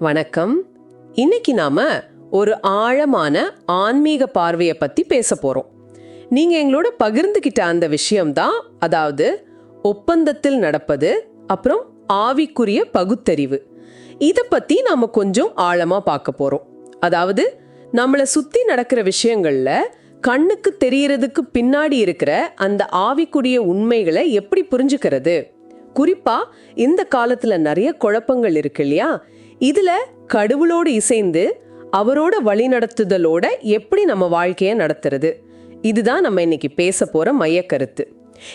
வணக்கம். இன்னைக்கு நாம ஒரு ஆழமான ஆன்மீக பார்வையை பத்தி பேச போறோம். நீங்க எங்களோட பகிர்ந்துகிட்ட அந்த விஷயம்தான் அதாவது ஒப்பந்தத்தில் நடப்பது அப்புறம் ஆவிக்குரிய பகுத்தறிவு. இதை பத்தி நாம கொஞ்சம் ஆழமா பார்க்க போறோம். அதாவது நம்மளை சுத்தி நடக்கிற விஷயங்கள்ல கண்ணுக்கு தெரியறதுக்கு பின்னாடி இருக்கிற அந்த ஆவிக்குரிய உண்மைகளை எப்படி புரிஞ்சுக்கிறது? குறிப்பா இந்த காலத்துல நிறைய குழப்பங்கள் இருக்கு இல்லையா? இதுல கடவுளோடு இசைந்து அவரோட வழிநடத்துதலோட எப்படி நம்ம வாழ்க்கையை நடத்துறது? இதுதான் நம்ம இன்னைக்கு பேச போற மையக்கருத்து.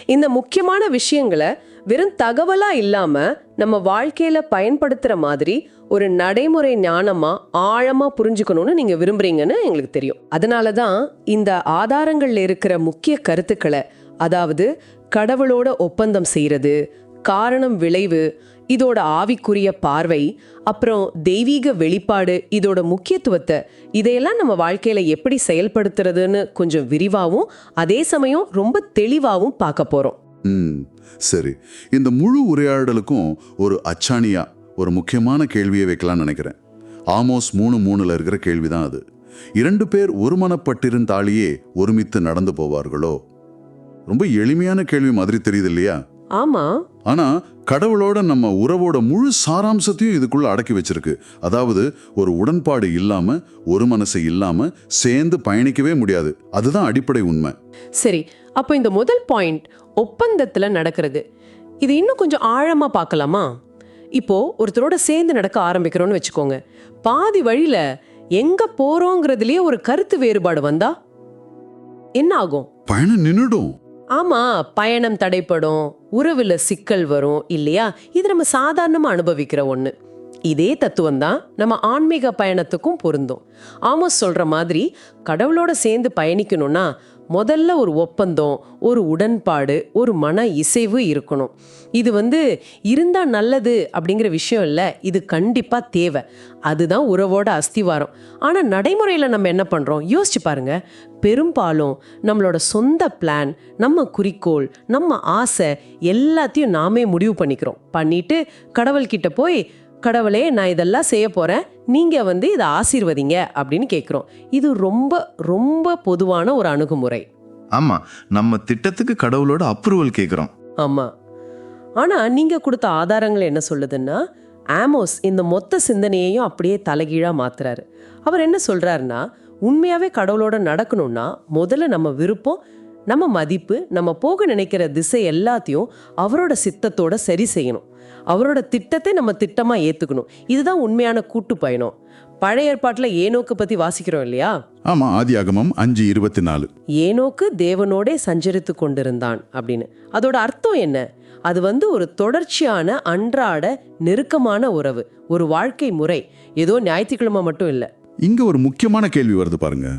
இந்த முக்கியமான விஷயங்களை வெறும் தகவலா இல்லாம நம்ம வாழ்க்கையில பயன்படுத்துற மாதிரி ஒரு நடைமுறை ஞானமா ஆழமா புரிஞ்சுக்கணும்னு நீங்க விரும்புறீங்கன்னு எங்களுக்கு தெரியும். அதனால தான் இந்த ஆதாரங்கள்ல இருக்கிற முக்கிய கருத்துக்களை அதாவது கடவுளோட ஒப்பந்தம் செய்யறது காரணம் விளைவு இதோட ஆவிக்குரிய பார்வை அப்புறம் தெய்வீக வெளிப்பாடு இதோட முக்கியத்துவத்தை இதையெல்லாம் நம்ம வாழ்க்கையில எப்படி செயல்படுத்துறதுன்னு கொஞ்சம் விரிவாகவும் அதே சமயம் ரொம்ப தெளிவாகவும் பார்க்க போறோம். ம் சரி. இந்த முழு உரையாடலுக்கும் ஒரு அச்சாணியா ஒரு முக்கியமான கேள்வியை வைக்கலாம்னு நினைக்கிறேன். ஆமோஸ் மூணு மூணுல இருக்கிற கேள்விதான் அது. இரண்டு பேர் ஒருமனப்பட்டிருந்தாலேயே ஒருமித்து நடந்து போவார்களோ? ரொம்ப எளிமையான கேள்வி மாதிரி தெரியுது இல்லையா? ஆமா. ஆனா கடவுளோட நம்ம உறவோட முழு சாராம்சத்தையும் இதுக்குள்ள அடக்கி வச்சிருக்கு. அதாவது ஒரு உடன்பாடு இல்லாம ஒரு மனசு இல்லாம சேர்ந்து பயணிக்கவே முடியாது. அதுதான் அடிப்படை உண்மை. சரி அப்போ இந்த முதல் பாயிண்ட் ஒப்பந்தத்துல நடக்கிறது. இது இன்னும் கொஞ்சம் ஆழமா பார்க்கலாமா? இப்போ ஒருத்தரோட சேர்ந்து நடக்க ஆரம்பிக்கிறோம்னு வச்சுக்கோங்க. பாதி வழியில எங்க போறோங்கிறதுலயே ஒரு கருத்து வேறுபாடு வந்தா என்ன ஆகும்? பயணம் நின்னுடும். ஆமா பயணம் தடைப்படும் உறவில் சிக்கல் வரும் இல்லையா? இது நம்ம சாதாரணமா அனுபவிக்கிற ஒண்ணு. இதே தத்துவம் தான் நம்ம ஆன்மீக பயணத்துக்கும் பொருந்தும். ஆமோஸ் சொல்ற மாதிரி கடவுளோட சேர்ந்து பயணிக்கணும்னா முதல்ல ஒரு ஒப்பந்தம் ஒரு உடன்பாடு ஒரு மன இசைவு இருக்கணும். இது வந்து இருந்தால் நல்லது அப்படிங்கிற விஷயம் இல்லை. இது கண்டிப்பாக தேவை. அதுதான் உறவோட அஸ்திவாரம். ஆனால் நடைமுறையில் நம்ம என்ன பண்ணுறோம் யோசிச்சு பாருங்க. பெரும்பாலும் நம்மளோட சொந்த பிளான் நம்ம குறிக்கோள் நம்ம ஆசை எல்லாத்தையும் நாமே முடிவு பண்ணிக்கிறோம். பண்ணிட்டு கடவுள்கிட்ட போய் கடவுளே நான் இதெல்லாம் செய்ய போறேன். நீங்க வந்து இதை ஆசீர்வதிங்க அப்படின்னு கேட்குறோம் இது ரொம்ப ரொம்ப பொதுவான ஒரு அணுகுமுறை. ஆமா நம்ம திட்டத்துக்கு கடவுளோட அப்ரூவல் கேக்குறோம். ஆமா. ஆனா நீங்க கொடுத்த ஆதாரங்கள் என்ன சொல்லுதுன்னா ஆமோஸ் இந்த மொத்த சிந்தனையையும் அப்படியே தலைகீழா மாத்துறாரு. அவர் என்ன சொல்றாருன்னா உண்மையாவே கடவுளோட நடக்கணும்னா முதல்ல நம்ம விருப்பம் நம்ம மதிப்பு நம்ம போக நினைக்கிற திசை எல்லாத்தையும் அவரோட சித்தத்தோட சரி செய்யணும். அவரோட திட்டத்தை நம்ம திட்டமா ஏத்துக்கணும். இதுதான் உண்மையான கூட்டு பயணம். பழைய ஏற்பாட்டுல ஏனோக்கு பத்தி வாசிக்கிறோம் இல்லையா? ஆமா ஆதியாகமம் அஞ்சு இருபத்தி நாலு ஏனோக்கு தேவனோடே சஞ்சரித்து கொண்டிருந்தான் அப்படின்னு. அதோட அர்த்தம் என்ன? அது வந்து ஒரு தொடர்ச்சியான அன்றாட நெருக்கமான உறவு ஒரு வாழ்க்கை முறை. ஏதோ ஞாயிற்றுக்கிழமை மட்டும் இல்லை. இங்க ஒரு முக்கியமான கேள்வி வருது பாருங்க.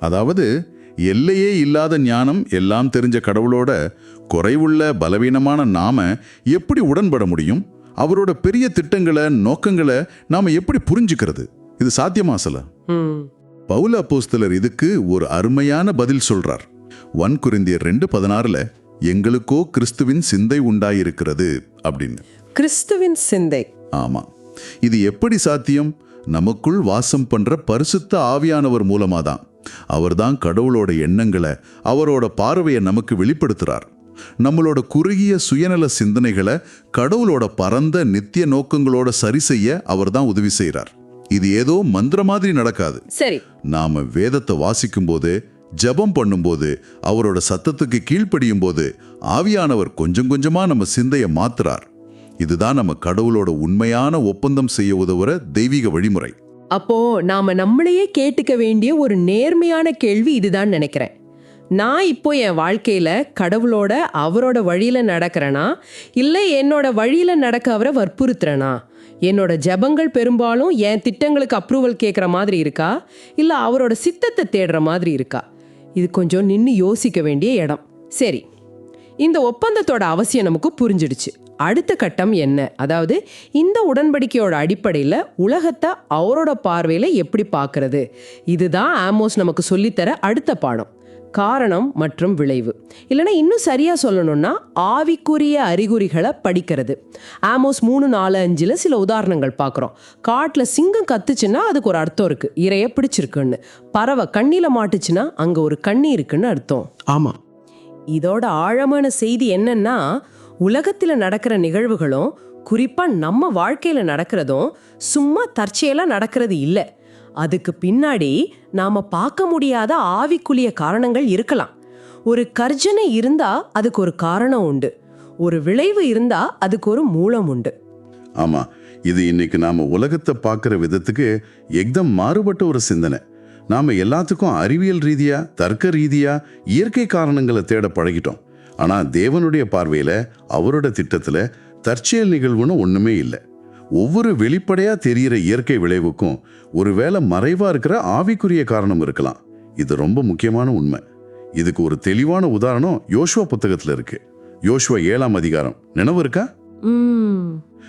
அதாவது எல்லையே இல்லாத ஞானம் எல்லாம் தெரிஞ்ச கடவுளோட குறைவுள்ள பலவீனமான நாம எப்படி உடன்பட முடியும்? அவரோட பெரிய திட்டங்களை நோக்கங்களை நாம எப்படி புரிஞ்சுக்கிறது? இது சாத்தியமா சில பவுல அப்போஸ்தலர் இதுக்கு ஒரு அருமையான பதில் சொல்றார். ஒன் குருந்தியர் ரெண்டு பதினாறுல எங்களுக்கோ கிறிஸ்துவின் சிந்தை உண்டாயிருக்கிறது அப்படின்னு. கிறிஸ்துவின் சிந்தை. ஆமா. இது எப்படி சாத்தியம்? நமக்குள் வாசம் பண்ற பரிசுத்த ஆவியானவர் மூலமாதான். அவர்தான் கடவுளோட எண்ணங்களை அவரோட பார்வையை நமக்கு வெளிப்படுத்துறார். நம்மளோட குறுகிய சுயநல சிந்தனைகளை கடவுளோட பரந்த நித்திய நோக்கங்களோட சரி செய்ய அவர்தான் உதவி செய்றார். இது ஏதோ மந்திர மாதிரி நடக்காது. சரி. நாம வேதத்தை வாசிக்கும் போது ஜெபம் பண்ணும்போது அவரோட சத்தத்துக்கு கீழ்ப்படியும் போது ஆவியானவர் கொஞ்சம் கொஞ்சமா நம்ம சிந்தையை மாத்துறார். இதுதான் நம்ம கடவுளோட உண்மையான ஒப்பந்தம் செய்ய உதவுற தெய்வீக வழிமுறை. அப்போ நாம நம்மளையே கேட்டுக்க வேண்டிய ஒரு நேர்மையான கேள்வி இதுதான் நினைக்கிறேன். நான் இப்போ என் வாழ்க்கையில் கடவுளோட அவரோட வழியில் நடக்கிறேனா? இல்லை என்னோட வழியில் நடக்க அவரை வற்புறுத்துறேனா? என்னோட ஜெபங்கள் பெரும்பாலும் என் திட்டங்களுக்கு அப்ரூவல் கேட்குற மாதிரி இருக்கா? இல்லை அவரோட சித்தத்தை தேடுற மாதிரி இருக்கா? இது கொஞ்சம் நின்று யோசிக்க வேண்டிய இடம். சரி இந்த ஒப்பந்தத்தோட அவசியம் நமக்கு புரிஞ்சிடுச்சு. அடுத்த கட்டம் என்ன? அதாவது இந்த உடன்படிக்கையோட அடிப்படையில் உலகத்தை அவரோட பார்வையில் எப்படி பார்க்கறது? இதுதான் ஆமோஸ் நமக்கு சொல்லித்தர அடுத்த பாடம். காரணம் மற்றும் விளைவு. இல்லைன்னா இன்னும் சரியா சொல்லணும்னா ஆவிக்குரிய அறிகுறிகளை படிக்கிறது. ஆமோஸ் மூணு நாலு அஞ்சில் சில உதாரணங்கள் பார்க்குறோம். காட்டில் சிங்கம் கத்துச்சுன்னா அதுக்கு ஒரு அர்த்தம் இருக்கு. இறைய பிடிச்சிருக்குன்னு. பறவை கண்ணில மாட்டுச்சுன்னா அங்க ஒரு கண்ணி இருக்குன்னு அர்த்தம். ஆமா. இதோட ஆழமான செய்தி என்னன்னா உலகத்தில் நடக்கிற நிகழ்வுகளும் குறிப்பாக நம்ம வாழ்க்கையில் நடக்கிறதும் சும்மா தற்செயலாக நடக்கிறது இல்லை. அதுக்கு பின்னாடி நாம் பார்க்க முடியாத ஆவிக்குரிய காரணங்கள் இருக்கலாம். ஒரு கர்ஜனை இருந்தால் அதுக்கு ஒரு காரணம் உண்டு. ஒரு விளைவு இருந்தால் அதுக்கு ஒரு மூலம் உண்டு. ஆமாம் இது இன்னைக்கு நாம் உலகத்தை பார்க்குற விதத்துக்கு எக்தம் மாறுபட்ட ஒரு சிந்தனை. நாம் எல்லாத்துக்கும் அறிவியல் ரீதியாக தர்க்க ரீதியாக இயற்கை காரணங்களை தேட பழகிட்டோம். ஆனா தேவனுடைய பார்வையில அவரோட திட்டத்துல தற்செயல் நிகழ்வுன்னு ஒண்ணுமே இல்லை. ஒவ்வொரு வெளிப்படையா தெரியிற இயற்கை விளைவுக்கும் ஒருவேளை மறைவா இருக்கிற ஆவிக்குரிய காரணம் இருக்கலாம். இது ரொம்ப முக்கியமான உண்மை. இதுக்கு ஒரு தெளிவான உதாரணம் யோசுவா புத்தகத்துல இருக்கு. யோசுவா ஏழாம் அதிகாரம். நினைவு இருக்கா?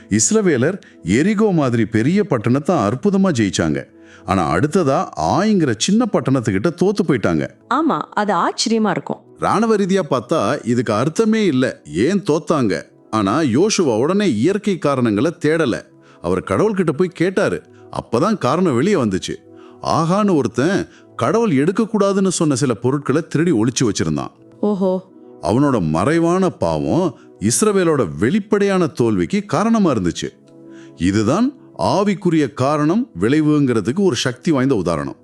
இஸ்ரவேலர் எரிகோ மாதிரி பெரிய பட்டணத்தை அற்புதமா ஜெயிச்சாங்க. ஆனா அடுத்ததா ஆய்ங்கிற சின்ன பட்டணத்துக்கிட்ட தோத்து போயிட்டாங்க. ஆமா அது ஆச்சரியமா இருக்கும். ராணுவ ரீதியா பார்த்தா இதுக்கு அர்த்தமே இல்ல. ஏன் தோத்தாங்க? ஆனா யோசுவா உடனே இயற்கை காரணங்களை தேடல. அவர் கடவுள்கிட்ட போய் கேட்டாரு. அப்பதான் காரணம் வெளியே வந்துச்சு. ஆகான்னு ஒருத்தன் கடவுள் எடுக்கக்கூடாதுன்னு சொன்ன சில பொருட்களை திருடி ஒளிச்சு வச்சிருந்தான். ஓஹோ. அவனோட மறைவான பாவம் இஸ்ரவேலோட வெளிப்படையான தோல்விக்கு காரணமா இருந்துச்சு. இதுதான் ஆவிக்குரிய காரணம் விளைவுங்கிறதுக்கு ஒரு சக்தி வாய்ந்த உதாரணம்.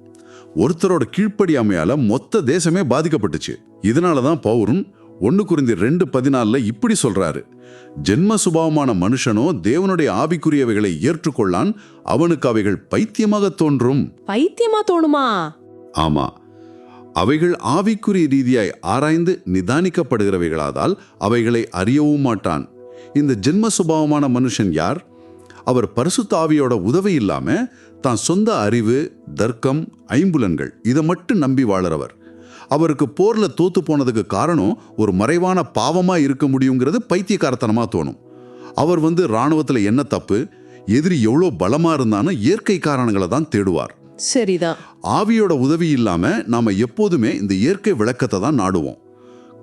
ஒருத்தரோட கீழ்ப்படியாமையால மொத்த தேசமே பாதிக்கப்பட்டுச்சு. இதனால தான் பவுரும் ஒன்று குறிந்தி ரெண்டு பதினாலுல இப்படி சொல்றாரு. ஜென்ம சுபாவமான மனுஷனோ தேவனுடைய ஆவிக்குரியவைகளை ஏற்றுக்கொள்ளான் அவனுக்கு அவைகள் பைத்தியமாக தோன்றும். பைத்தியமா தோணுமா? ஆமா. அவைகள் ஆவிக்குரிய ரீதியாய் ஆராய்ந்து நிதானிக்கப்படுகிறவைகளாதால் அவைகளை அறியவும் மாட்டான். இந்த ஜென்ம சுபாவமான மனுஷன் யார்? அவர் பரிசுத்த ஆவியோட உதவி இல்லாம தான் சொந்த அறிவு தர்க்கம் ஐம்புலன்கள் இதை மட்டும் நம்பி வாழறவர். அவருக்கு போர்ல தோத்து போனதுக்கு காரணம் ஒரு மறைவான பாவமா இருக்க முடியுங்கிறது பைத்தியக்காரத்தனமா தோணும். அவர் வந்து ராணுவத்துல என்ன தப்பு எதிரி எவ்வளோ பலமா இருந்தான்னு இயற்கை காரணங்களை தான் தேடுவார். சரிதான். ஆவியோட உதவி இல்லாம நாம எப்போதுமே இந்த இயற்கை விளக்கத்தை தான் நாடுவோம்.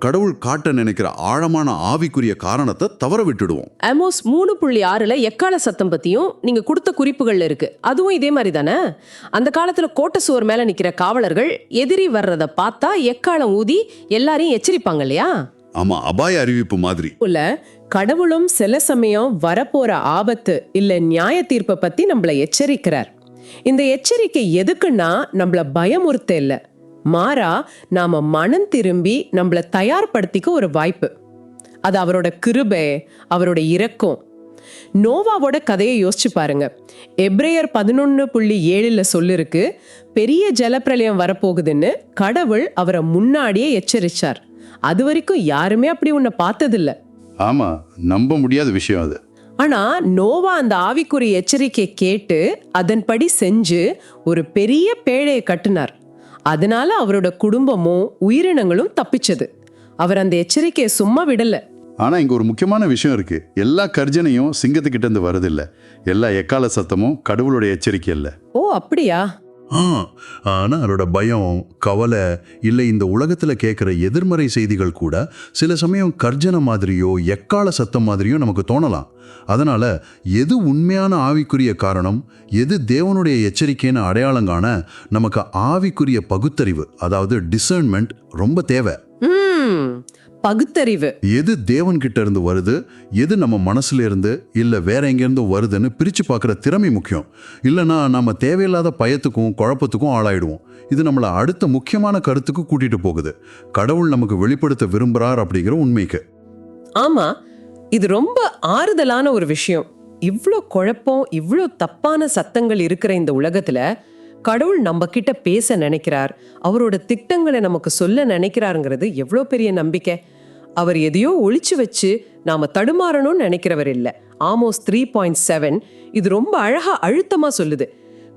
கடவுள் காட்ட நினைக்கிற ஆழமான ஆவிக்குரிய காரணத்தை தவற விட்டுடுவோம். அமோஸ் மூணு புள்ளி ஆறுல எக்கால சத்தம் பத்தியும் நீங்க கொடுத்த குறிப்புகள்ல இருக்கு. அதுவும் இதே மாதிரி தானே? அந்த காலத்துல கோட்டை சுவர் மேல நிக்கிற காவலர்கள் எதிரி வர்றத பார்த்தா எக்காலம் ஊதி எல்லாரையும் எச்சரிப்பாங்க இல்லையா? ஆமா அபாய அறிவிப்பு மாதிரி. உள்ள கடவுளும் சில சமயம் வரப்போற ஆபத்து இல்ல நியாய தீர்ப்பை பத்தி நம்மள எச்சரிக்கிறார். இந்த எச்சரிக்கை எதுக்குன்னா நம்மள பயமுறுத்த இல்ல மாறா நாம மனம் திரும்பி நம்மள தயார்படுத்திக்க ஒரு வாய்ப்பு. அது அவரோட கிருபை அவரோட இரக்கம். நோவாவோட கதையை யோசிச்சு பாருங்க. எப்ரேயர் பதினொன்னு புள்ளி ஏழுல சொல்லிருக்கு பெரிய ஜலப்பிரளயம் வரப்போகுதுன்னு கடவுள் அவரை முன்னாடியே எச்சரிச்சார். அது வரைக்கும் யாருமே அப்படி உன்னை பார்த்ததில்ல. ஆமா நம்ப முடியாத விஷயம் அது. ஆனா நோவா அந்த ஆவிக்குரிய எச்சரிக்கை கேட்டு அதன்படி செஞ்சு ஒரு பெரிய பேழையை கட்டினார். அதனால அவரோட குடும்பமும் உயிரினங்களும் தப்பிச்சது. அவர் அந்த எச்சரிக்கையை சும்மா விடல. ஆனா இங்க ஒரு முக்கியமான விஷயம் இருக்கு. எல்லா கர்ஜனையும் சிங்கத்துக்கிட்ட இருந்து வருதில்ல எல்லா எக்கால சத்தமும் கடவுளுடைய எச்சரிக்கை இல்ல ஓ அப்படியா? ஆ ஆனால் அவரோட பயம் கவலை இல்லை இந்த உலகத்தில் கேட்குற எதிர்மறை செய்திகள் கூட சில சமயம் கர்ஜனை மாதிரியோ எக்கால சத்தம் மாதிரியோ நமக்கு தோணலாம். அதனால் எது உண்மையான ஆவிக்குரிய காரணம் எது தேவனுடைய எச்சரிக்கைன்னு அடையாளங்கான நமக்கு ஆவிக்குரிய பகுத்தறிவு அதாவது டிசர்ன்மெண்ட் ரொம்ப தேவை. பகுத்தறிவு. எது தேவன்கிட்ட இருந்து வருது? எது நம்ம மனசுல இருந்து இல்ல வேற எங்கேருந்து வருதுன்னு பிரிச்சு பார்க்குற திறமை முக்கியம். இல்லைன்னா நம்ம தேவையில்லாத பயத்துக்கும் குழப்பத்துக்கும் ஆளாயிடுவோம். இது நம்மளை அடுத்த முக்கியமான கருத்துக்கு கூட்டிட்டு போகுது. கடவுள் நமக்கு வெளிப்படுத்த விரும்புறார் அப்படிங்கிற உண்மைக்கு. ஆமா இது ரொம்ப ஆறுதலான ஒரு விஷயம். இவ்ளோ குழப்பம் இவ்ளோ தப்பான சத்தங்கள் இருக்கிற இந்த உலகத்துல கடவுள் நம்ம கிட்ட பேச நினைக்கிறார். அவரோட திட்டங்களை நமக்கு சொல்ல நினைக்கிறாருங்கிறது எவ்வளோ பெரிய நம்பிக்கை. அவர் எதையோ ஒழிச்சு வச்சு நாம தடுமாறணும்னு நினைக்கிறவர் இல்லை. ஆமோஸ் த்ரீ பாயிண்ட் செவன் இது ரொம்ப அழகா அழுத்தமா சொல்லுது.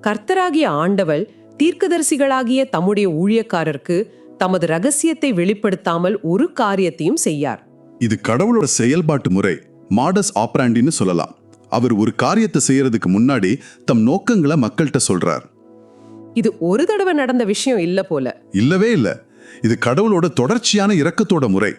கர்த்தராகிய ஆண்டவள் தீர்க்கதரிசிகளாகிய தம்முடைய ஊழியக்காரருக்கு தமது ரகசியத்தை வெளிப்படுத்தாமல் ஒரு காரியத்தையும் செய்யார். இது கடவுளோட செயல்பாட்டு முறை மாடஸ் ஆப்ராண்டின்னு சொல்லலாம். அவர் ஒரு காரியத்தை செய்யறதுக்கு முன்னாடி தம் நோக்கங்களை மக்கள்கிட்ட சொல்றார். இது ஒரு தடவை நடந்த விஷயம் இல்ல போல. இல்லவே இல்ல. இது கடவுளோட தொடர்ச்சியான இரக்கத்தோட முறை.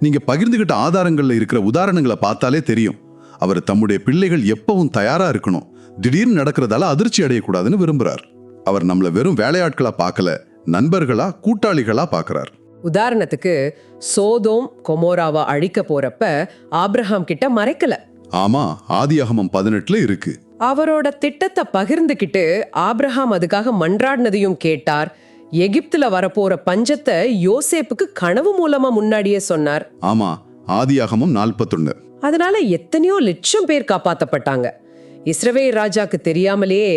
நீங்க பகிர்ந்துகிட்ட ஆதாரங்கள்ல இருக்கிற உதாரணங்களை பார்த்தாலே தெரியும். அவர் தம்முடைய பிள்ளைகள் எப்பவும் தயாரா இருக்கணும். திடீர்னு நடக்கிறதால அதிர்ச்சி அடையக்கூடாதுன்னு விரும்புறார். அவர் நம்மள வெறும் வேலையாட்களா பார்க்கல நண்பர்களா கூட்டாளிகளா பார்க்கறார். உதாரணத்துக்கு சோதோம் கொமோராவை அழிக்க போறப்ப ஆபிரகாம் கிட்ட மறைக்கல. ஆமா ஆதியாகமம் பதினெட்டுல இருக்கு. அவரோட திட்டத்தை பகிர்ந்துக்கிட்டு ஆபிரகாம் அதுக்காக மன்றாடினதையும் கேட்டார். எகிப்துல வரப்போற பஞ்சத்தை யோசேப்புக்கு கனவு மூலமா முன்னாடியே சொன்னார். ஆமா ஆதியாகமம் நாற்பத்தொன்னு. அதனால எத்தனையோ லட்சம் பேர் காப்பாத்தப்பட்டாங்க. இஸ்ரவேல் ராஜாக்கு தெரியாமலேயே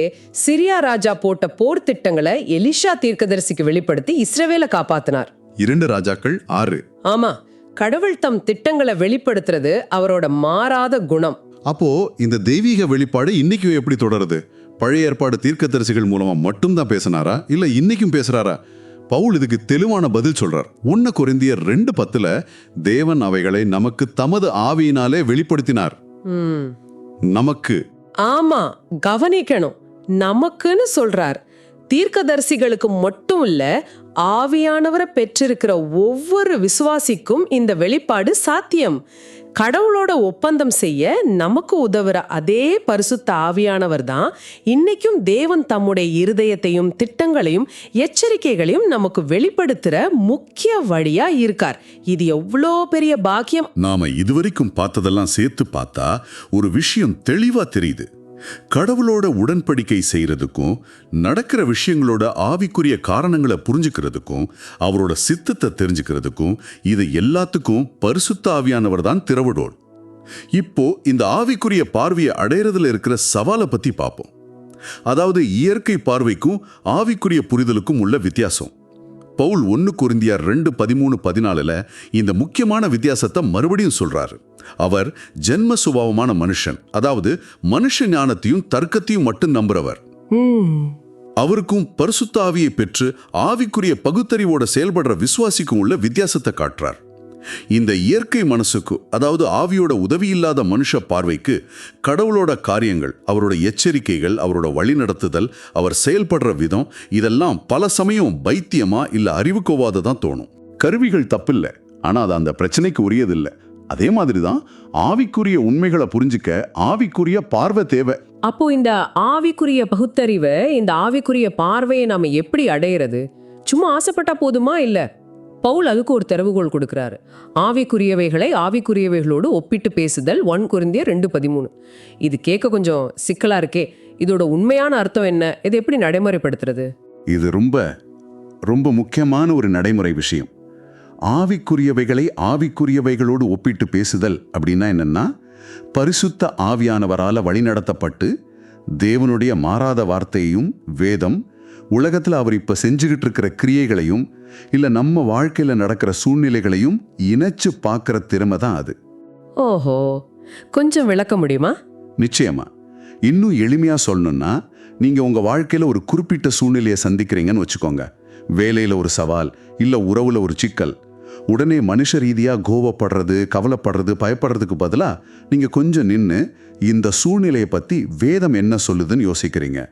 சிரியா ராஜா போட்ட போர் திட்டங்களை எலிஷா தீர்க்கதரிசிக்கு வெளிப்படுத்தி இஸ்ரவேலை காப்பாத்தினார். இரண்டு ராஜாக்கள் ஆறு. ஆமா கடவுள் தம் திட்டங்களை வெளிப்படுத்துறது அவரோட மாறாத குணம். அப்போ இந்த தெய்வீக வெளிப்பாடு இன்னைக்கும் எப்படி தொடருது? பழைய ஏற்பாடு தீர்க்கதரிசிகள் மூலமா மட்டும்தான் பேசினாரா? இல்ல இன்னைக்கும் பேசுறாரா? பவுல் இதுக்கு தெளிவான பதில் சொல்றார். ஒன்னு கொரிந்தியர் ரெண்டு பத்துல தேவன் அவைகளை நமக்கு தமது ஆவியினாலே வெளிப்படுத்தினார். நமக்கு. ஆமா கவனிக்கணும். நமக்குன்னு சொல்றார். தீர்க்கதரிசிகளுக்கு மட்டும் இல்ல ஆவியானவரை பெற்றிருக்கிற ஒவ்வொரு விசுவாசிக்கும் இந்த வெளிப்பாடு சாத்தியம். கடவுளோட ஒப்பந்தம் செய்ய நமக்கு உதவுற அதே பரிசுத்த ஆவியானவர் தான். இன்னைக்கும் தேவன் தம்முடைய இருதயத்தையும் திட்டங்களையும் எச்சரிக்கைகளையும் நமக்கு வெளிப்படுத்துற முக்கிய வழியா இருக்கார். இது எவ்வளோ பெரிய பாக்கியம்? நாம இதுவரைக்கும் பார்த்ததெல்லாம் சேர்த்து பார்த்தா ஒரு விஷயம் தெளிவா தெரியுது. கடவுளோட உடன்படிக்கை செய்யறதுக்கும் நடக்கிற விஷயங்களோட ஆவிக்குரிய காரணங்களை புரிஞ்சுக்கிறதுக்கும் அவரோட சித்தத்தை தெரிஞ்சுக்கிறதுக்கும் இது எல்லாத்துக்கும் பரிசுத்த ஆவியானவர் தான் திறவுடோல் இப்போ இந்த ஆவிக்குரிய பார்வையை அடையறதுல இருக்கிற சவாலை பத்தி பார்ப்போம். அதாவது இயற்கை பார்வைக்கும் ஆவிக்குரிய புரிதலுக்கும் உள்ள வித்தியாசம். பவுல் ஒன்று குருந்தியார் ரெண்டு பதிமூணு பதினாலுல இந்த முக்கியமான வித்தியாசத்தை மறுபடியும் சொல்றாரு. அவர் ஜென்ம சுபாவமான மனுஷன் அதாவது மனுஷ ஞானத்தையும் தர்க்கத்தையும் மட்டும் நம்புறவர். அவருக்கும் பரிசுத்த ஆவியை பெற்று ஆவிக்குரிய பகுத்தறிவோட செயல்படுற விசுவாசிக்கும் உள்ள வித்தியாசத்தை காட்டுறார். இந்த இயற்கை மனசுக்கு அதாவது ஆவியோட உதவி இல்லாத மனுஷ பார்வைக்கு கடவுளோட காரியங்கள் அவரோட எச்சரிக்கைகள் அவரோட வழிநடத்துதல் அவர் செயல்படுற விதம் இதெல்லாம் பல சமயம் பைத்தியமா இல்ல அறிவுக்கோவாத தான் தோணும். கருவிகள் தப்பில்ல ஆனா அது அந்த பிரச்சனைக்கு உரியதில்லை. அதே மாதிரி தான் ஆவிக்குரிய உண்மைகளை புரிஞ்சுக்க ஆவிக்குரிய பார்வை தேவை. அப்போ இந்த ஆவிக்குரிய பகுத்தறிவை இந்த ஆவிக்குரிய பார்வையை நாம எப்படி அடையிறது? சும்மா ஆசைப்பட்டா போதுமா இல்ல? பவுல் அதுக்கு ஒரு திறவுகோல் கொடுக்குறாரு. ஆவிக்குரியவைகளை ஆவிக்குரியவைகளோடு ஒப்பிட்டு பேசுதல் ஒன் குருந்திய ரெண்டு பதிமூணு. இது கேட்க கொஞ்சம் சிக்கலா இருக்கே. இதோட உண்மையான அர்த்தம் என்ன? இதை எப்படி நடைமுறைப்படுத்துறது? இது ரொம்ப ரொம்ப முக்கியமான ஒரு நடைமுறை விஷயம். ஆவிக்குரியவைகளை ஆவிக்குரியவைகளோடு ஒப்பிட்டு பேசுதல் அப்படின்னா என்னன்னா பரிசுத்த ஆவியானவரால் வழிநடத்தப்பட்டு தேவனுடைய மாறாத வார்த்தையையும் வேதம் உலகத்துல அவர் இப்ப செஞ்சுக்கிட்டு இருக்கிற கிரியைகளையும் இல்ல நம்ம வாழ்க்கையில நடக்கிற சூழ்நிலைகளையும் இணைச்சு பார்க்கிற திறமை தான் அது. ஓஹோ கொஞ்சம் விளக்க முடியுமா? நிச்சயமா. இன்னும் எளிமையா சொல்லணும்னா நீங்க உங்க வாழ்க்கையில ஒரு குறிப்பிட்ட சூழ்நிலையை சந்திக்கிறீங்கன்னு வச்சுக்கோங்க. வேலையில ஒரு சவால் இல்ல உறவுல ஒரு சிக்கல். உடனே மனுஷ ரீதியா கோவப்படுறது கவலைப்படுறது பயப்படுறதுக்கு பதிலா நீங்க கொஞ்சம் நின்னு இந்த சூழ்நிலையை பத்தி வேதம் என்ன சொல்லுதுன்னு யோசிக்கிறீங்க.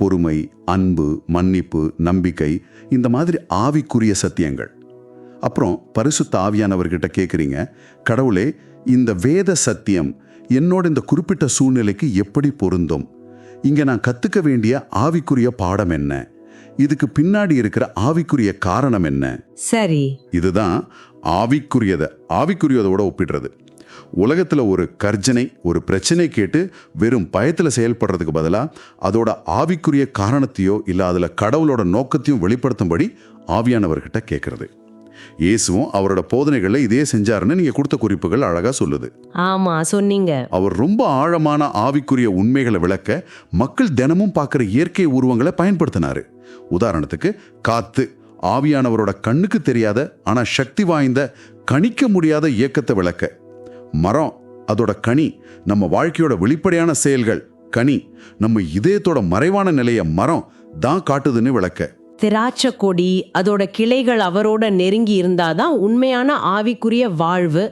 பொறுமை அன்பு மன்னிப்பு நம்பிக்கை இந்த மாதிரி ஆவிக்குரிய சத்தியங்கள். அப்புறம் பரிசுத்த ஆவியானவர்கிட்ட கேட்குறீங்க கடவுளே இந்த வேத சத்தியம் என்னோட இந்த குறிப்பிட்ட சூழ்நிலைக்கு எப்படி பொருந்தும்? இங்க நான் கத்துக்க வேண்டிய ஆவிக்குரிய பாடம் என்ன? இதுக்கு பின்னாடி இருக்கிற ஆவிக்குரிய காரணம் என்ன? சரி. இதுதான் ஆவிக்குரியதை ஆவிக்குரியதோட ஒப்பிடுறது. உலகத்துல ஒரு கர்ஜனை ஒரு பிரச்சனை கேட்டு வெறும் பயத்துல செயல்படுறதுக்கு பதிலா அதோட ஆவிக்குரிய காரணத்தையோ இல்ல அதுல கடவுளோட நோக்கத்தையும் வெளிப்படுத்தும்படி ஆவியானவர்கிட்ட கேட்கறது இயேசுவும் அவரோட போதனைகளை இதே செஞ்சாருன்னு நீங்க கொடுத்த குறிப்புகள் அழகா சொல்லுது. ஆமா சொன்னீங்க. அவர் ரொம்ப ஆழமான ஆவிக்குரிய உண்மைகளை விளக்க மக்கள் தினமும் பார்க்குற இயற்கை உருவங்களை பயன்படுத்தினாரு. உதாரணத்துக்கு காத்து ஆவியானவரோட கண்ணுக்கு தெரியாத ஆனா சக்தி வாய்ந்த கணிக்க முடியாத இயக்கத்தை விளக்க. மரம் அதோட கனி நம்ம வாழ்க்கையோட வெளிப்படையான செயல்கள். கனி நம்ம இதயத்தோட மறைவான நிலைய மரம் தான் காட்டுதுன்னு விளக்க. திராட்சை கொடி அதோட கிளைகள் அவரோட நெருங்கி இருந்தாதான் உண்மையான ஆவிக்குரிய வாழ்வு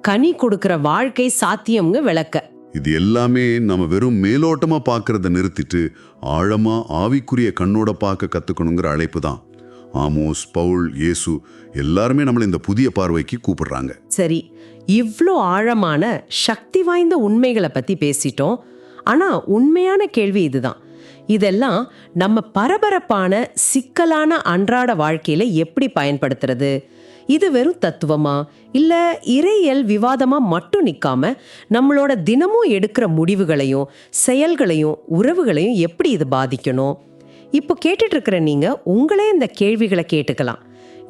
கனி கொடுக்கிற வாழ்க்கை சாத்தியம்னு விளக்க. இது எல்லாமே நம்ம வெறும் மேலோட்டமா பார்க்கறத நிறுத்திட்டு ஆழமா ஆவிக்குரிய கண்ணோட பார்க்க கத்துக்கணுங்கிற அழைப்பு தான். ஆமோஸ் பவுல் இயேசு எல்லாருமே நம்மளை இந்த புதிய பார்வைக்கு கூப்பிடுறாங்க. சரி இவ்வளோ ஆழமான சக்தி வாய்ந்த உண்மைகளை பற்றி பேசிட்டோம். ஆனால் உண்மையான கேள்வி இதுதான். இதெல்லாம் நம்ம பரபரப்பான சிக்கலான அன்றாட வாழ்க்கையில் எப்படி பயன்படுத்துறது? இது வெறும் தத்துவமா? இல்லை இறையல் விவாதமாக மட்டும் நிற்காம நம்மளோட தினமும் எடுக்கிற முடிவுகளையும் செயல்களையும் உறவுகளையும் எப்படி இது பாதிக்கணும்? இப்போ கேட்டுட்ருக்கிற நீங்கள் உங்களே இந்த கேள்விகளை கேட்டுக்கலாம்.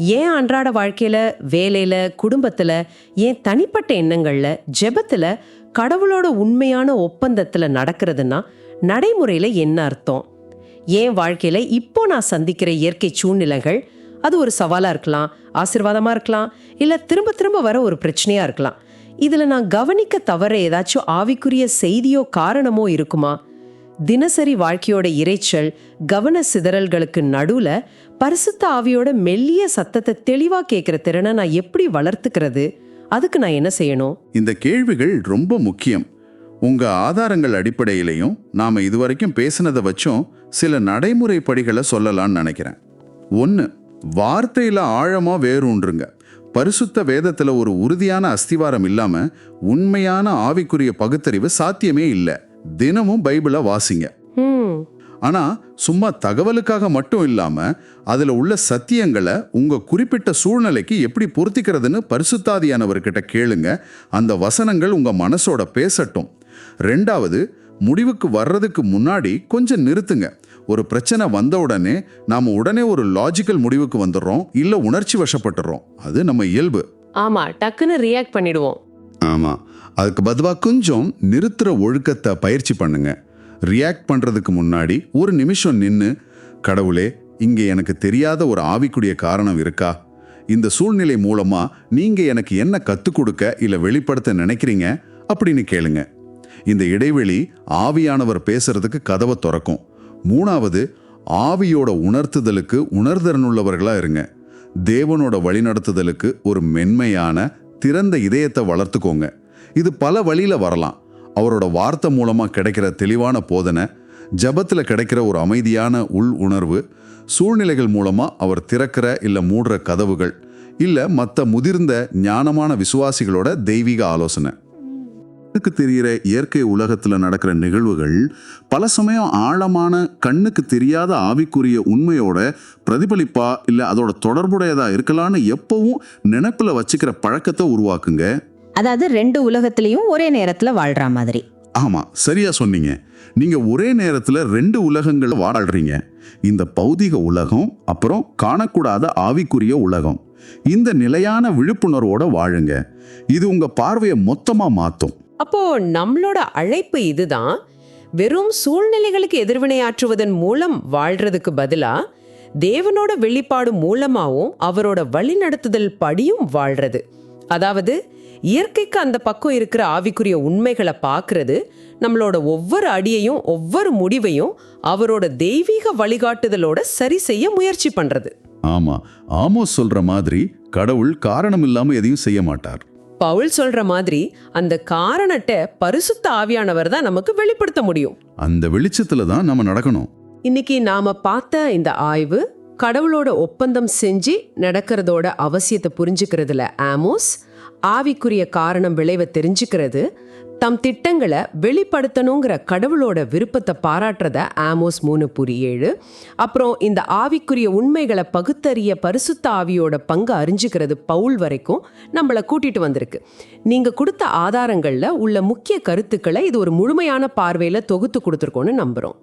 ஏன் அன்றாட வாழ்க்கையில வேலையில குடும்பத்துல ஏன் தனிப்பட்ட எண்ணங்கள்ல ஜெபத்துல கடவுளோட உண்மையான ஒப்பந்தத்துல நடக்கிறதுனா நடைமுறையில என்ன அர்த்தம்? ஏன் வாழ்க்கையில இப்போ நான் சந்திக்கிற இயற்கை சூழ்நிலைகள் அது ஒரு சவாலா இருக்கலாம் ஆசீர்வாதமா இருக்கலாம் இல்ல திரும்ப திரும்ப வர ஒரு பிரச்சனையா இருக்கலாம். இதுல நான் கவனிக்க தவற ஏதாச்சும் ஆவிக்குரிய செய்தியோ காரணமோ இருக்குமா? தினசரி வாழ்க்கையோட இரைச்சல் கவன சிதறல்களுக்கு நடுவுல பரிசுத்த ஆவியோட மெல்லிய சத்தத்தை தெளிவா கேட்கிற திறனை நான் எப்படி வளர்த்துக்கிறது? அதுக்கு நான் என்ன செய்யணும்? இந்த கேள்விகள் ரொம்ப முக்கியம். உங்க ஆதாரங்கள் அடிப்படையிலையும் நாம இதுவரைக்கும் பேசினதை வச்சும் சில நடைமுறை படிகளை சொல்லலாம்னு நினைக்கிறேன். ஒன்று வார்த்தையில ஆழமா வேரூன்றுங்க. பரிசுத்த வேதத்துல ஒரு உறுதியான அஸ்திவாரம் இல்லாம உண்மையான ஆவிக்குரிய பகுத்தறிவு சாத்தியமே இல்லை. தினமும் பைபிளை வாசிங்க. ம் ஆனா சும்மா தகவலுக்காக மட்டும் இல்லாம அதுல உள்ள சத்தியங்களை உங்க குறிப்பிட்ட சூழ்நிலைக்கு எப்படி பொருத்திக்கிறதுன்னு பரிசுத்தாதியானவர்கிட்ட கேளுங்க. அந்த வசனங்கள் உங்க மனசோட பேசட்டும். ரெண்டாவது முடிவுக்கு வர்றதுக்கு முன்னாடி கொஞ்சம் நிறுத்துங்க. ஒரு பிரச்சனை வந்த உடனே நாம உடனே ஒரு லாஜிக்கல் முடிவுக்கு வந்துடுறோம். இல்ல உணர்ச்சி வசப்பட்டுறோம் அது நம்ம இயல்பு. ஆமா டக்குன்னு ரியாக்ட் பண்ணிடுவோம். ஆமா. அதுக்கு பதுவா கொஞ்சம் நிறுத்துற ஒழுக்கத்தை பயிற்சி பண்ணுங்க. ரியாக்ட் பண்ணுறதுக்கு முன்னாடி ஒரு நிமிஷம் நின்று கடவுளே இங்கே எனக்கு தெரியாத ஒரு ஆவிக்குரிய காரணம் இருக்கா? இந்த சூழ்நிலை மூலமாக நீங்கள் எனக்கு என்ன கற்றுக் கொடுக்க இல்லை வெளிப்படுத்த நினைக்கிறீங்க? அப்படின்னு கேளுங்க. இந்த இடைவெளி ஆவியானவர் பேசுறதுக்கு கதவை திறக்கும். மூணாவது ஆவியோட உணர்த்துதலுக்கு உணர்திறனுள்ளவர்களாக இருங்க. தேவனோட வழிநடத்துதலுக்கு ஒரு மென்மையான திறந்த இதயத்தை வளர்த்துக்கோங்க. இது பல வழியில வரலாம். அவரோட வார்த்தை மூலமாக கிடைக்கிற தெளிவான போதனை ஜபத்தில் கிடைக்கிற ஒரு அமைதியான உள் உணர்வு சூழ்நிலைகள் மூலமாக அவர் திறக்கிற இல்லை மூடுற கதவுகள் இல்லை மற்ற முதிர்ந்த ஞானமான விசுவாசிகளோட தெய்வீக ஆலோசனை. கண்ணுக்கு தெரிகிற இயற்கை உலகத்தில் நடக்கிற நிகழ்வுகள் பல சமயம் ஆழமான கண்ணுக்கு தெரியாத ஆவிக்குரிய உண்மையோட பிரதிபலிப்பா இல்லை அதோட தொடர்புடையதாக இருக்கலாம்னு எப்பவும் நினைப்பில் வச்சுக்கிற பழக்கத்தை உருவாக்குங்க. அதாவது ரெண்டு உலகத்திலையும் ஒரே நேரத்துல வாழ்ற மாதிரி. ஆமா சரியா சொன்னீங்க. நீங்க ஒரே நேரத்துல ரெண்டு உலகங்கள் வாழ்றீங்க இந்த பௌதிக உலகம் அப்புறம் காணக்கூடாத ஆவிக்குரிய உலகம். இந்த நிலையான விழிப்புணர்வோட வாழுங்க. இது உங்க பார்வையை மொத்தமா மாத்தும். அப்போ நம்மளோட அழைப்பு இதுதான். வெறும் சூழ்நிலைகளுக்கு எதிர்வினையாற்றுவதன் மூலம் வாழ்றதுக்கு பதிலா தேவனோட வெளிப்பாடு மூலமாவும் அவரோட வழிநடத்துதல் படியும் வாழ்றது. அதாவது இயற்கைக்கு அந்த பக்கம் இருக்கிற ஆவிக்குரிய உண்மைகளை பார்க்கறது நம்மளோட ஒவ்வொரு அடியையும் ஒவ்வொரு முடிவையும் அவரோட தெய்வீக வழிகாட்டுதலோட சரி செய்ய முயற்சி பண்றது. ஆமா ஆமோஸ் சொல்ற மாதிரி கடவுள் காரணம் இல்லாம எதையும் செய்ய மாட்டார். பவுல் சொல்ற மாதிரி அந்த காரணத்தை பரிசுத்த ஆவியானவர் தான் நமக்கு வெளிப்படுத்த முடியும். அந்த வெளிச்சத்துல தான் நம்ம நடக்கணும். இன்னைக்கு நாம பார்த்த இந்த ஆய்வு கடவுளோட ஒப்பந்தம் செஞ்சு நடக்கிறதோட அவசியத்தை புரிஞ்சுக்கிறதுல ஆமோஸ் ஆவிக்குரிய காரணம் விளைவை தெரிஞ்சுக்கிறது. தம் திட்டங்களை வெளிப்படுத்தணுங்கிற கடவுளோட விருப்பத்தை பாராட்டுறத ஆமோஸ் மூணு புரி ஏழு. அப்புறம் இந்த ஆவிக்குரிய உண்மைகளை பகுத்தறிய பரிசுத்த ஆவியோட பங்கு அறிஞ்சுக்கிறது பவுல் வரைக்கும் நம்மளை கூட்டிட்டு வந்திருக்கு. நீங்க கொடுத்த ஆதாரங்கள்ல உள்ள முக்கிய கருத்துக்களை இது ஒரு முழுமையான பார்வையில தொகுத்து கொடுத்துருக்கோன்னு நம்புறோம்.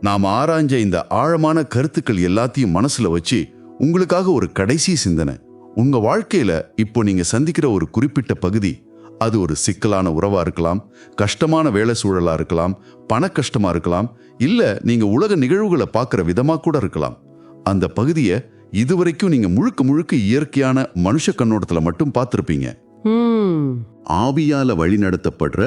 நாம் ஆராய்ஞ்ச இந்த ஆழமான கருத்துக்கள் எல்லாத்தையும் மனசுல வச்சு உங்களுக்காக ஒரு கடைசி சிந்தனை. உங்க வாழ்க்கையில இப்போ நீங்க சந்திக்கிற ஒரு குறிப்பிட்ட பகுதி அது ஒரு சிக்கலான உறவா இருக்கலாம் கஷ்டமான வேலை சூழலா இருக்கலாம் பண கஷ்டமா இருக்கலாம் இல்ல நீங்க உலக நிகழ்வுகளை பார்க்குற விதமா கூட இருக்கலாம். அந்த பகுதியை இதுவரைக்கும் நீங்க முழுக்க முழுக்க இயற்கையான மனுஷ கண்ணோட்டத்துல மட்டும் பார்த்திருப்பீங்க. ஆவியால வழிநடத்தப்படுற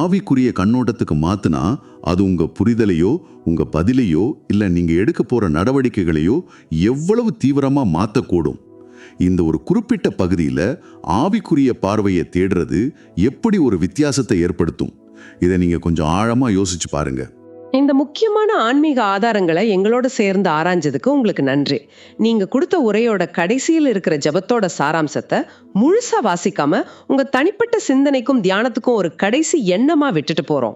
ஆவிக்குரிய கண்ணோட்டத்துக்கு மாத்துனா அது உங்க புரிதலையோ உங்க பதிலையோ இல்ல நீங்க எடுக்க போற நடவடிக்கைகளையோ எவ்வளவு தீவிரமா மாத்தக்கூடும். இந்த ஒரு குறிப்பிட்ட பகுதியில ஆவிக்குரிய பார்வையை தேடுறது எப்படி ஒரு வித்தியாசத்தை ஏற்படுத்தும்? இதை நீங்க கொஞ்சம் ஆழமா யோசிச்சு பாருங்க. இந்த முக்கியமான ஆன்மீக ஆதாரங்களை எங்களோட சேர்ந்து ஆராய்ஞ்சதுக்கு உங்களுக்கு நன்றி. நீங்க கொடுத்த உரையோட கடைசியில் இருக்கிற ஜெபத்தோட சாராம்சத்தை முழுசா வாசிக்காம உங்க தனிப்பட்ட சிந்தனைக்கும் தியானத்துக்கும் ஒரு கடைசி எண்ணமா விட்டுட்டு போறோம்.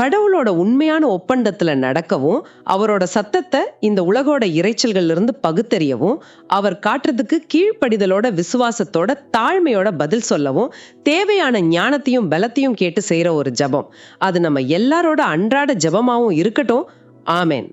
கடவுளோட உண்மையான ஒப்பந்தத்துல நடக்கவும் அவரோட சத்தத்தை இந்த உலகோட இரைச்சல்கள்ல இருந்து பகுத்தறியவும் அவர் காட்டுறதுக்கு கீழ்ப்படிதலோட விசுவாசத்தோட தாழ்மையோட பதில் சொல்லவும் தேவையான ஞானத்தையும் பலத்தையும் கேட்டு செய்யற ஒரு ஜெபம். அது நம்ம எல்லாரோட அன்றாட ஜெபமாவும் இருக்கட்டும். ஆமேன்.